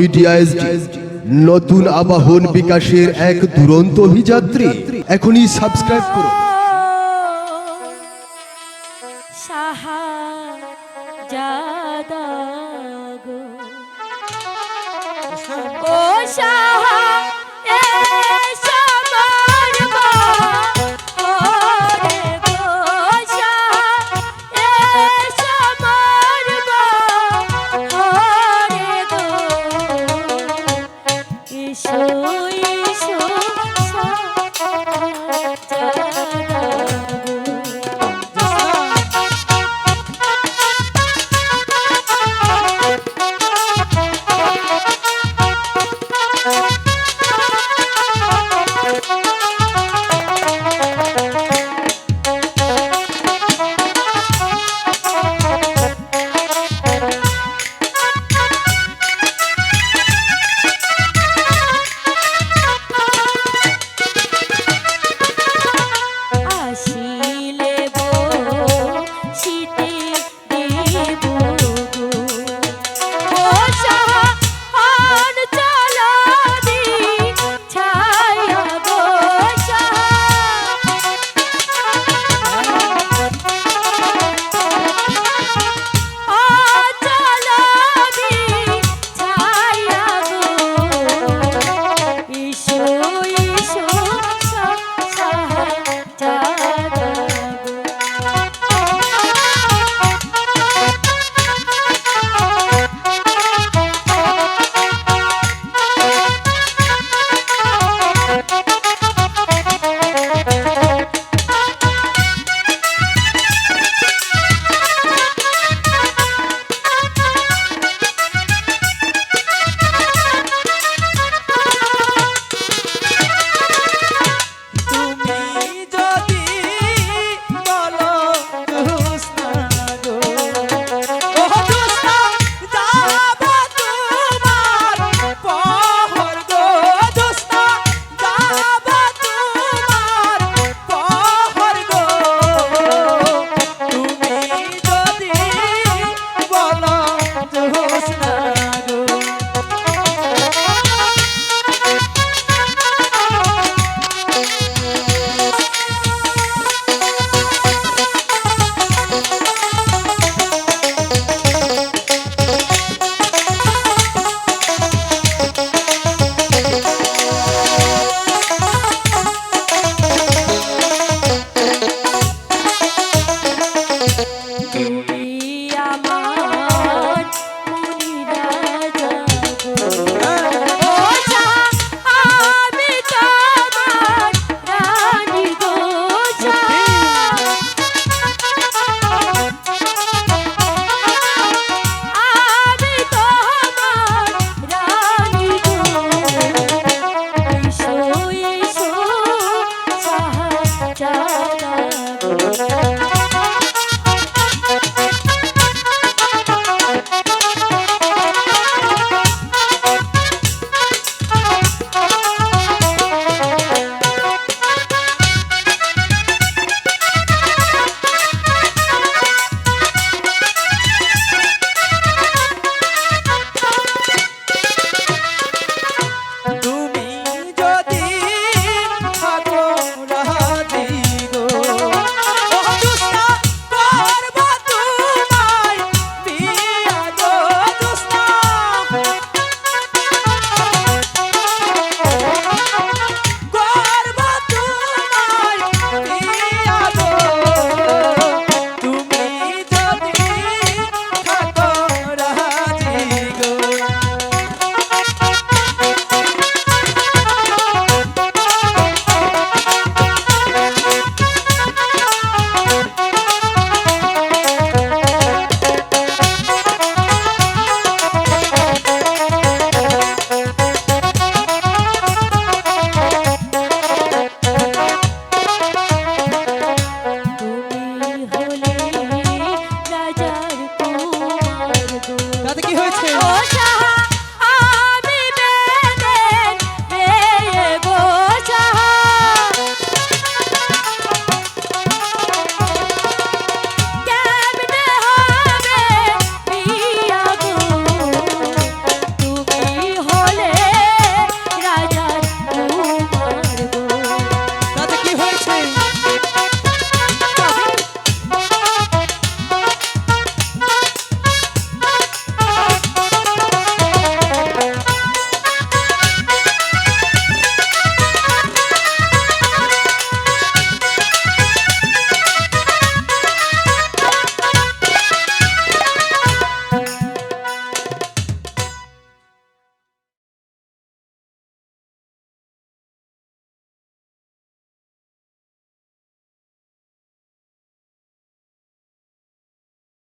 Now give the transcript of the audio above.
Media SD নতুন আবাহন বিকাশের এক দুরন্ত অভিযাত্রী। এখনই সাবস্ক্রাইব করুন সাহা